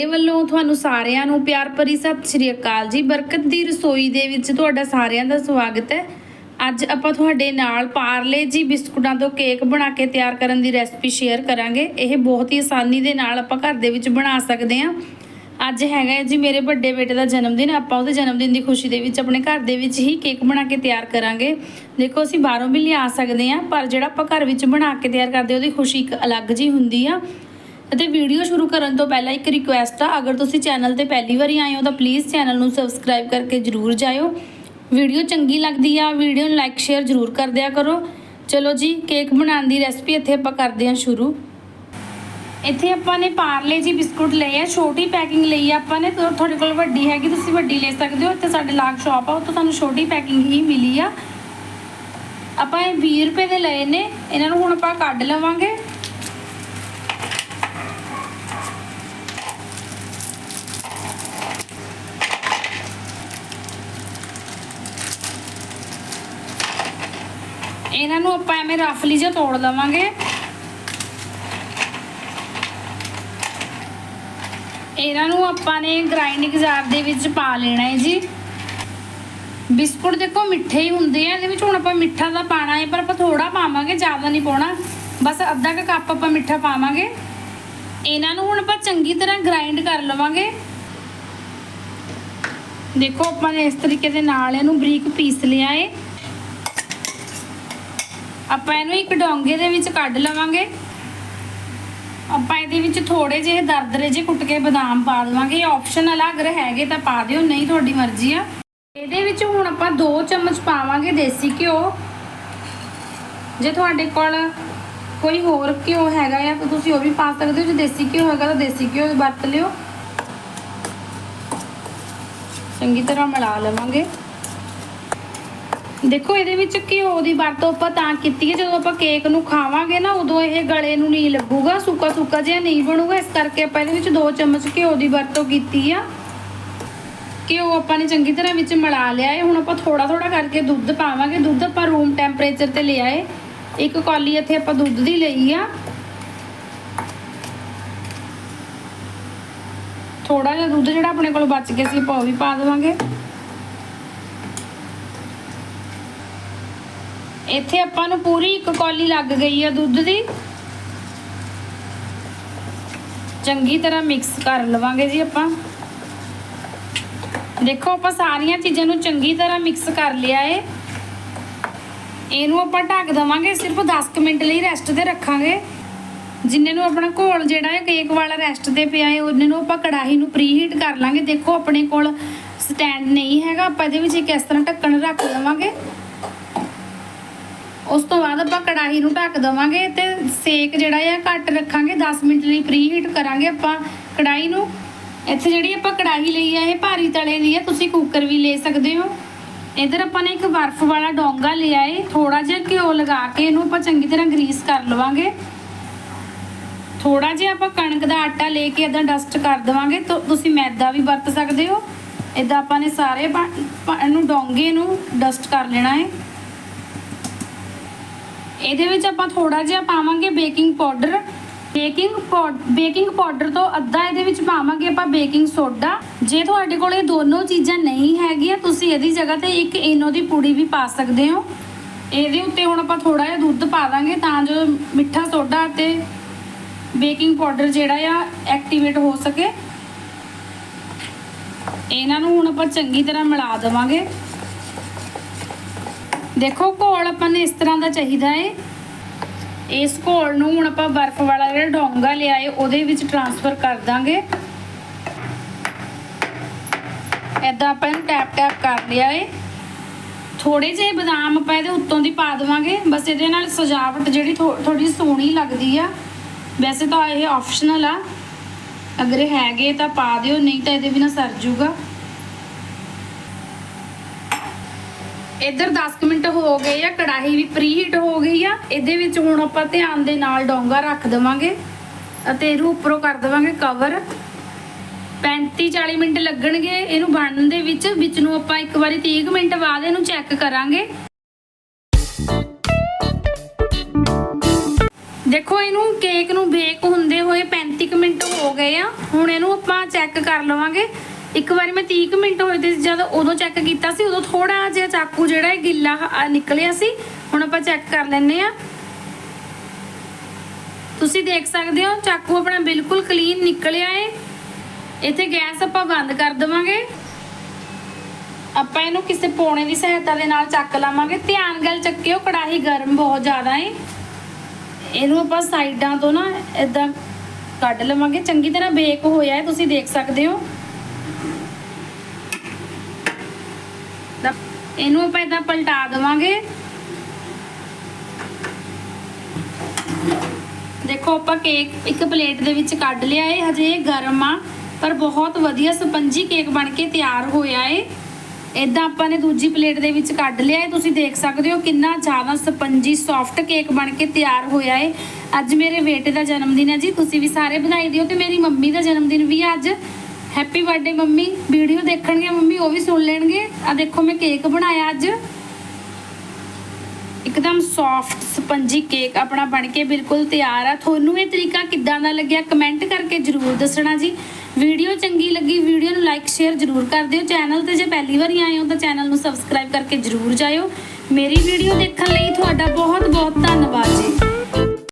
ਮੇਰੇ ਵੱਲੋਂ ਤੁਹਾਨੂੰ ਸਾਰਿਆਂ ਨੂੰ ਪਿਆਰ ਭਰੀ ਸਤਿ ਸ਼੍ਰੀ ਅਕਾਲ ਜੀ। ਬਰਕਤ ਦੀ ਰਸੋਈ ਦੇ ਵਿੱਚ ਤੁਹਾਡਾ ਸਾਰਿਆਂ ਦਾ ਸਵਾਗਤ ਹੈ। ਅੱਜ ਆਪਾਂ ਤੁਹਾਡੇ ਨਾਲ ਪਾਰਲੇ ਜੀ ਬਿਸਕੁਟਾਂ ਤੋਂ ਕੇਕ ਬਣਾ ਕੇ ਤਿਆਰ ਕਰਨ ਦੀ ਰੈਸਪੀ ਸ਼ੇਅਰ ਕਰਾਂਗੇ। ਇਹ ਬਹੁਤ ਹੀ ਆਸਾਨੀ ਦੇ ਨਾਲ ਆਪਾਂ ਘਰ ਦੇ ਵਿੱਚ ਬਣਾ ਸਕਦੇ ਹਾਂ। ਅੱਜ ਹੈਗਾ ਹੈ ਜੀ ਮੇਰੇ ਵੱਡੇ ਬੇਟੇ ਦਾ ਜਨਮ ਦਿਨ ਆਪਾਂ ਉਹਦੇ ਜਨਮ ਦਿਨ ਦੀ ਖੁਸ਼ੀ ਦੇ ਵਿੱਚ ਆਪਣੇ ਘਰ ਦੇ ਵਿੱਚ ਹੀ ਕੇਕ ਬਣਾ ਕੇ ਤਿਆਰ ਕਰਾਂਗੇ। ਦੇਖੋ, ਅਸੀਂ ਬਾਹਰੋਂ ਵੀ ਲਿਆ ਸਕਦੇ ਹਾਂ, ਪਰ ਜਿਹੜਾ ਆਪਾਂ ਘਰ ਵਿੱਚ ਬਣਾ ਕੇ ਤਿਆਰ ਕਰਦੇ ਉਹਦੀ ਖੁਸ਼ੀ ਇੱਕ ਅਲੱਗ ਜੀ ਹੁੰਦੀ ਆ। ਅਤੇ ਵੀਡੀਓ ਸ਼ੁਰੂ ਕਰਨ ਤੋਂ ਪਹਿਲਾਂ ਇੱਕ ਰਿਕੁਐਸਟ ਆ, ਅਗਰ ਤੁਸੀਂ ਚੈਨਲ ਤੇ ਪਹਿਲੀ ਵਾਰੀ ਆਏ ਹੋ ਤਾਂ ਪਲੀਜ਼ ਚੈਨਲ ਨੂੰ ਸਬਸਕ੍ਰਾਈਬ ਕਰਕੇ ਜਰੂਰ ਜਾਇਓ। ਵੀਡੀਓ ਚੰਗੀ ਲੱਗਦੀ ਆ, ਵੀਡੀਓ ਨੂੰ ਲਾਈਕ ਸ਼ੇਅਰ ਜਰੂਰ ਕਰ ਦਿਆ ਕਰੋ। ਚਲੋ ਜੀ ਕੇਕ ਬਣਾਉਣ ਦੀ ਰੈਸਪੀ ਇੱਥੇ ਆਪਾਂ ਕਰਦੇ ਹਾਂ ਸ਼ੁਰੂ। ਇੱਥੇ ਆਪਾਂ ਨੇ ਪਾਰਲੇ ਜੀ ਬਿਸਕੁਟ ਲਏ ਆ, ਛੋਟੀ ਪੈਕਿੰਗ ਲਈ ਆ ਆਪਾਂ ਨੇ ਤੁਹਾਡੇ ਕੋਲ ਵੱਡੀ ਹੈਗੀ, ਤੁਸੀਂ ਵੱਡੀ ਲੈ ਸਕਦੇ ਹੋ। ਇੱਥੇ ਸਾਡੇ ਲਾਗ ਸ਼ਾਪ ਆ, ਉੱਥੋਂ ਤੁਹਾਨੂੰ ਛੋਟੀ ਪੈਕਿੰਗ ਹੀ ਮਿਲੀ ਆ। ਆਪਾਂ ਇਹ 20 ਰੁਪਏ ਦੇ ਲਏ ਨੇ, ਇਹਨਾਂ ਨੂੰ ਹੁਣ ਆਪਾਂ ਕੱਢ ਲਵਾਂਗੇ। ਇਹਨਾਂ ਨੂੰ ਆਪਾਂ ਐਵੇਂ ਰਫਲੀ ਜਿਹਾ ਤੋੜ ਲਵਾਂਗੇ। ਇਹਨਾਂ ਨੂੰ ਆਪਾਂ ਨੇ ਗ੍ਰਾਈਂਡਿੰਗ ਜਾਰ ਦੇ ਵਿੱਚ ਪਾ ਲੈਣਾ ਹੈ ਜੀ। ਬਿਸਕੁਟ ਦੇਖੋ ਮਿੱਠੇ ਹੀ ਹੁੰਦੇ ਆ, ਇਹਦੇ ਵਿੱਚ ਹੁਣ ਆਪਾਂ ਮਿੱਠਾ ਤਾਂ ਪਾਣਾ ਹੈ, ਪਰ ਆਪਾਂ ਥੋੜਾ ਪਾਵਾਂਗੇ, ਜ਼ਿਆਦਾ ਨਹੀਂ ਪਾਉਣਾ। ਬਸ ਅੱਧਾ ਕੁ ਕੱਪ ਆਪਾਂ ਮਿੱਠਾ ਪਾਵਾਂਗੇ। ਇਹਨਾਂ ਨੂੰ ਹੁਣ ਆਪਾਂ ਚੰਗੀ ਤਰ੍ਹਾਂ ਗ੍ਰਾਈਂਡ ਕਰ ਲਵਾਂਗੇ। ਦੇਖੋ ਆਪਾਂ ਨੇ ਇਸ ਤਰੀਕੇ ਦੇ ਨਾਲ ਇਹਨੂੰ ਬਰੀਕ ਪੀਸ ਲਿਆ ਏ ਆਪਾਂ ਇਹਨੂੰ ਇੱਕ ਡੋਂਗੇ ਦੇ ਵਿੱਚ ਕੱਢ ਲਵਾਂਗੇ। ਆਪਾਂ ਇਹਦੇ ਵਿੱਚ ਥੋੜੇ ਜਿਹੇ ਦਰਦਰੇ ਜੇ ਕੁੱਟ ਕੇ ਬਦਾਮ ਪਾ ਦੇਵਾਂਗੇ ਇਹ ਆਪਸ਼ਨਲ ਆ ਅਗਰ ਹੈਗੇ ਤਾਂ ਪਾ ਦਿਓ, ਨਹੀਂ ਤੁਹਾਡੀ ਮਰਜ਼ੀ ਆ। ਇਹਦੇ ਵਿੱਚ ਹੁਣ ਆਪਾਂ 2 ਚਮਚ ਪਾਵਾਂਗੇ ਦੇਸੀ ਘਿਓ। ਜੇ ਤੁਹਾਡੇ ਕੋਲ ਕੋਈ ਹੋਰ ਘਿਓ ਹੈਗਾ ਜਾਂ ਤਾਂ ਤੁਸੀਂ ਉਹ ਵੀ ਪਾ ਸਕਦੇ ਹੋ। ਜੇ ਦੇਸੀ ਘਿਓ ਹੈਗਾ ਤਾਂ ਦੇਸੀ ਘਿਓ ਵਰਤ ਲਿਓ। ਚੰਗੀ ਤਰ੍ਹਾਂ ਮਿਲਾ ਲਵਾਂਗੇ। ਦੇਖੋ, ਇਹਦੇ ਵਿੱਚ ਘਿਓ ਦੀ ਵਰਤੋਂ ਆਪਾਂ ਤਾਂ ਕੀਤੀ ਹੈ, ਜਦੋਂ ਆਪਾਂ ਕੇਕ ਨੂੰ ਖਾਵਾਂਗੇ ਨਾ, ਉਦੋਂ ਇਹ ਗਲੇ ਨੂੰ ਨਹੀਂ ਲੱਗੂਗਾ, ਸੁੱਕਾ ਸੁੱਕਾ ਜਿਹਾ ਨਹੀਂ ਬਣੂਗਾ। ਇਸ ਕਰਕੇ ਆਪਾਂ ਇਹਦੇ ਵਿੱਚ 2 ਚਮਚ ਘਿਓ ਦੀ ਵਰਤੋਂ ਕੀਤੀ ਆ। ਘਿਓ ਆਪਾਂ ਨੇ ਚੰਗੀ ਤਰ੍ਹਾਂ ਵਿੱਚ ਮਿਲਾ ਲਿਆ ਹੈ ਹੁਣ ਆਪਾਂ ਥੋੜਾ ਥੋੜਾ ਕਰਕੇ ਦੁੱਧ ਪਾਵਾਂਗੇ। ਦੁੱਧ ਆਪਾਂ ਰੂਮ ਟੈਂਪਰੇਚਰ ਤੇ ਲਿਆ ਹੈ ਇੱਕ ਕੌਲੀ ਇੱਥੇ ਆਪਾਂ ਦੁੱਧ ਦੀ ਲਈ ਆ। ਥੋੜਾ ਜਿਹਾ ਦੁੱਧ ਜਿਹੜਾ ਆਪਣੇ ਕੋਲ ਬਚ ਗਿਆ ਸੀ, ਆਪਾਂ ਉਹ ਵੀ ਪਾ ਦੇਵਾਂਗੇ। ਇੱਥੇ ਆਪਾਂ ਨੂੰ ਪੂਰੀ ਇੱਕ ਕੌਲੀ ਲੱਗ ਗਈ ਆ ਦੁੱਧ ਦੀ। ਚੰਗੀ ਤਰ੍ਹਾਂ ਮਿਕਸ ਕਰ ਲਵਾਂਗੇ ਜੀ ਆਪਾਂ। ਦੇਖੋ, ਆਪਾਂ ਸਾਰੀਆਂ ਚੀਜ਼ਾਂ ਨੂੰ ਚੰਗੀ ਤਰ੍ਹਾਂ ਮਿਕਸ ਕਰ ਲਿਆ ਏ। ਇਹਨੂੰ ਆਪਾਂ ਢੱਕ ਦਵਾਂਗੇ, ਸਿਰਫ 10 ਮਿੰਟ ਲਈ ਰੈਸਟ ਤੇ ਰੱਖਾਂਗੇ। ਜਿੰਨੇ ਨੂੰ ਆਪਣਾ ਘੋਲ ਜਿਹੜਾ ਹੈ ਕੇਕ ਵਾਲਾ ਰੈਸਟ ਤੇ ਪਿਆ ਹੈ ਉਹਨੇ ਨੂੰ ਆਪਾਂ ਕੜਾਹੀ ਨੂੰ ਪ੍ਰੀ ਹੀਟ ਕਰ ਲਾਂਗੇ। ਦੇਖੋ, ਆਪਣੇ ਕੋਲ ਸਟੈਂਡ ਨਹੀਂ ਹੈਗਾ। ਆਪਾਂ ਇਹਦੇ ਵਿੱਚ ਇੱਕ ਇਸ ਤਰ੍ਹਾਂ ਢੱਕਣ ਰੱਖ ਲਵਾਂਗੇ। ਉਸ ਤੋਂ ਬਾਅਦ ਆਪਾਂ ਕੜਾਹੀ ਨੂੰ ਢੱਕ ਦਵਾਂਗੇ ਤੇ ਸੇਕ ਜਿਹੜਾ ਆ ਘੱਟ ਰੱਖਾਂਗੇ 10 ਮਿੰਟ ਲਈ ਪ੍ਰੀਹੀਟ ਕਰਾਂਗੇ ਆਪਾਂ ਕੜਾਹੀ ਨੂੰ। ਇੱਥੇ ਜਿਹੜੀ ਆਪਾਂ ਕੜਾਹੀ ਲਈ ਆ, ਇਹ ਭਾਰੀ ਤਲੇ ਦੀ ਆ, ਤੁਸੀਂ ਕੁੱਕਰ ਵੀ ਲੈ ਸਕਦੇ ਹੋ। ਇਧਰ ਆਪਾਂ ਨੇ ਇੱਕ ਬਰਫ਼ ਵਾਲਾ ਡੋਂਗਾ ਲਿਆ ਏ ਥੋੜਾ ਜਿਹਾ ਘਿਓ ਲਗਾ ਕੇ ਇਹਨੂੰ ਆਪਾਂ ਚੰਗੀ ਤਰ੍ਹਾਂ ਗਰੀਸ ਕਰ ਲਵਾਂਗੇ। ਥੋੜਾ ਜਿਹਾ ਆਪਾਂ ਕਣਕ ਦਾ ਆਟਾ ਲੈ ਕੇ ਇਦਾਂ ਡਸਟ ਕਰ ਦਵਾਂਗੇ, ਤਾਂ ਤੁਸੀਂ ਮੈਦਾ ਵੀ ਵਰਤ ਸਕਦੇ ਹੋ। ਇਦਾਂ ਆਪਾਂ ਨੇ ਸਾਰੇ ਪਾ- ਇਹਨੂੰ ਡੋਂਗੇ ਨੂੰ ਡਸਟ ਕਰ ਲੈਣਾ ਹੈ ਇਹਦੇ ਵਿੱਚ ਆਪਾਂ ਥੋੜਾ ਜਿਹਾ ਪਾਵਾਂਗੇ baking powder. Baking baking powder ਤੋਂ ਅੱਧਾ ਇਹਦੇ ਵਿੱਚ ਪਾਵਾਂਗੇ ਆਪਾਂ ਬੇਕਿੰਗ ਸੋਡਾ। ਜੇ ਤੁਹਾਡੇ ਕੋਲ ਇਹ ਦੋਨੋਂ ਚੀਜ਼ਾਂ ਨਹੀਂ ਹੈਗੀਆਂ, ਤੁਸੀਂ ਇਹਦੀ ਜਗ੍ਹਾ ਤੇ ਇੱਕ ਇਨੋ ਦੀ ਪੂੜੀ ਵੀ ਪਾ ਸਕਦੇ ਹੋ। ਇਹਦੇ ਉੱਤੇ ਹੁਣ ਆਪਾਂ ਥੋੜਾ ਜਿਹਾ ਦੁੱਧ ਪਾ ਦਾਂਗੇ ਤਾਂ ਜੋ ਮਿੱਠਾ ਸੋਡਾ ਤੇ ਬੇਕਿੰਗ ਪਾਊਡਰ ਜਿਹੜਾ ਆ ਐਕਟੀਵੇਟ ਹੋ ਸਕੇ। ਇਹਨਾਂ ਨੂੰ ਹੁਣ ਆਪਾਂ ਚੰਗੀ ਤਰ੍ਹਾਂ ਮਿਲਾ ਦੇਵਾਂਗੇ। ਦੇਖੋ, ਘੋਲ ਆਪਾਂ ਨੇ ਇਸ ਤਰ੍ਹਾਂ ਦਾ ਚਾਹੀਦਾ ਹੈ ਇਸ ਘੋਲ ਨੂੰ ਹੁਣ ਆਪਾਂ ਬਰਫ਼ ਵਾਲਾ ਜਿਹੜਾ ਡੋਂਗਾ ਲਿਆ ਏ ਉਹਦੇ ਵਿੱਚ ਟਰਾਂਸਫਰ ਕਰ ਦਾਂਗੇ। ਐਦਾਂ ਆਪਾਂ ਇਹਨੂੰ ਟੈਪ ਟੈਪ ਕਰ ਲਿਆ ਏ। ਥੋੜੇ ਜਿਹੇ ਬਦਾਮ ਆਪਾਂ ਇਹਦੇ ਉੱਤੋਂ ਦੀ ਪਾ ਦੇਵਾਂਗੇ। ਬਸ ਇਹਦੇ ਨਾਲ ਸਜਾਵਟ ਜਿਹੜੀ ਥੋੜੀ ਸੋਹਣੀ ਲੱਗਦੀ ਆ। ਵੈਸੇ ਤਾਂ ਇਹ ਆਪਸ਼ਨਲ ਆ। ਅਗਰ ਹੈਗੇ ਤਾਂ ਪਾ ਦਿਓ, ਨਹੀਂ ਤਾਂ ਇਹਦੇ ਬਿਨਾ ਸਰ ਜੂਗਾ। ਇੱਧਰ 10 ਮਿੰਟ ਹੋ ਗਏ ਆ, ਕੜਾਹੀ ਵੀ ਪ੍ਰੀਹੀਟ ਹੋ ਗਈ ਆ। ਇਹਦੇ ਵਿੱਚ ਹੁਣ ਆਪਾਂ ਧਿਆਨ ਦੇ ਨਾਲ ਡੋਂਗਾ ਰੱਖ ਦੇਵਾਂਗੇ ਅਤੇ ਇਹਨੂੰ ਉੱਪਰੋਂ ਕਰ ਦੇਵਾਂਗੇ ਕਵਰ 35 40 ਮਿੰਟ ਲੱਗਣਗੇ ਇਹਨੂੰ ਬਣਨ ਦੇ ਵਿੱਚ ਵਿੱਚ ਨੂੰ ਆਪਾਂ ਇੱਕ ਵਾਰੀ 30 ਕੁ ਮਿੰਟ ਬਾਅਦ ਇਹਨੂੰ ਚੈੱਕ ਕਰਾਂਗੇ। ਦੇਖੋ ਇਹਨੂੰ ਕੇਕ ਨੂੰ ਬੇਕ ਹੁੰਦੇ ਹੋਏ 35 ਕੁ ਮਿੰਟ ਹੋ ਗਏ ਆ, ਹੁਣ ਇਹਨੂੰ ਆਪਾਂ ਚੈੱਕ ਕਰ ਲਵਾਂਗੇ। ਇੱਕ ਵਾਰੀ ਮੈਂ 30 ਕੁ ਮਿੰਟ ਹੋਏ ਤੇ ਜਦ ਉਦੋਂ ਚੈੱਕ ਕੀਤਾ ਸੀ, ਉਦੋਂ ਥੋੜਾ ਜਿਹਾ ਚਾਕੂ ਜਿਹੜਾ ਇਹ ਗਿੱਲਾ ਨਿਕਲਿਆ ਸੀ, ਹੁਣ ਆਪਾਂ ਚੈੱਕ ਕਰ ਲੈਨੇ ਆ ਤੁਸੀਂ ਦੇਖ ਸਕਦੇ ਹੋ, ਚਾਕੂ ਆਪਣਾ ਬਿਲਕੁਲ ਕਲੀਨ ਨਿਕਲਿਆ ਏ। ਇੱਥੇ ਗੈਸ ਆਪਾਂ ਬੰਦ ਕਰ ਦੇਵਾਂਗੇ। ਆਪਾਂ ਇਹਨੂੰ ਕਿਸੇ ਪੌਣੇ ਦੀ ਸਹਾਇਤਾ ਦੇ ਨਾਲ ਚੱਕ ਲਾਵਾਂਗੇ। ਧਿਆਨ ਗੱਲ ਚੱਕਿਓ, ਕੜਾਹੀ ਗਰਮ ਬਹੁਤ ਜ਼ਿਆਦਾ ਏ। ਇਹਨੂੰ ਆਪਾਂ ਸਾਈਡਾਂ ਤੋਂ ਨਾ ਇਦਾਂ ਕੱਢ ਲਵਾਂਗੇ। ਚੰਗੀ ਤਰ੍ਹਾਂ ਬੇਕ ਹੋਇਆ ਹੈ ਤੁਸੀਂ ਦੇਖ ਸਕਦੇ ਹੋ। ਇਹਨੂੰ ਆਪਾਂ ਇਦਾਂ ਪਲਟਾ ਦੇਵਾਂਗੇ। ਦੇਖੋ, ਆਪਾਂ ਕੇਕ ਇੱਕ ਪਲੇਟ ਦੇ ਵਿੱਚ ਕੱਢ ਲਿਆ ਏ, ਹਜੇ ਗਰਮ ਆ, ਪਰ ਬਹੁਤ ਵਧੀਆ ਸਪੰਜੀ ਕੇਕ ਬਣ ਕੇ ਤਿਆਰ ਹੋਇਆ ਏ। ਇਦਾਂ ਆਪਾਂ ਨੇ ਦੂਜੀ ਪਲੇਟ ਦੇ ਵਿੱਚ ਕੱਢ ਲਿਆ ਏ, ਤੁਸੀਂ ਦੇਖ ਸਕਦੇ ਹੋ ਕਿੰਨਾ ਜ਼ਿਆਦਾ ਸਪੰਜੀ ਸੌਫਟ ਕੇਕ ਬਣ ਕੇ ਤਿਆਰ ਹੋਇਆ ਏ। ਅੱਜ ਮੇਰੇ ਬੇਟੇ ਦਾ ਜਨਮ ਦਿਨ ਹੈ ਜੀ, ਤੁਸੀਂ ਵੀ ਸਾਰੇ ਵਧਾਈ ਦਿਓ ਤੇ ਮੇਰੀ ਮੰਮੀ ਦਾ ਜਨਮ ਦਿਨ ਵੀ ਅੱਜ। Happy birthday mummy. ਵੀਡੀਓ ਦੇਖਣਗੇ ਮੰਮੀ, ਉਹ ਵੀ ਸੁਣ ਲੈਣਗੇ। ਆ ਦੇਖੋ, ਮੈਂ ਕੇਕ ਬਣਾਇਆ ਅੱਜ। ਇੱਕਦਮ ਸੌਫਟ ਸਪੰਜੀ ਕੇਕ ਆਪਣਾ ਬਣ ਕੇ ਬਿਲਕੁਲ ਤਿਆਰ ਆ। ਤੁਹਾਨੂੰ ਇਹ ਤਰੀਕਾ ਕਿੱਦਾਂ ਦਾ ਲੱਗਿਆ ਕਮੈਂਟ ਕਰਕੇ ਜਰੂਰ ਦੱਸਣਾ ਜੀ। ਵੀਡੀਓ ਚੰਗੀ ਲੱਗੀ, ਵੀਡੀਓ ਨੂੰ ਲਾਈਕ ਸ਼ੇਅਰ ਜਰੂਰ ਕਰ ਦਿਓ। ਚੈਨਲ ਤੇ ਜੇ ਪਹਿਲੀ ਵਾਰੀ ਆਏ ਹੋ ਤਾਂ ਚੈਨਲ ਨੂੰ ਸਬਸਕ੍ਰਾਈਬ ਕਰਕੇ ਜਰੂਰ ਜਾਇਓ। ਮੇਰੀ ਵੀਡੀਓ ਦੇਖਣ ਲਈ ਤੁਹਾਡਾ ਬਹੁਤ ਬਹੁਤ ਧੰਨਵਾਦ ਜੀ।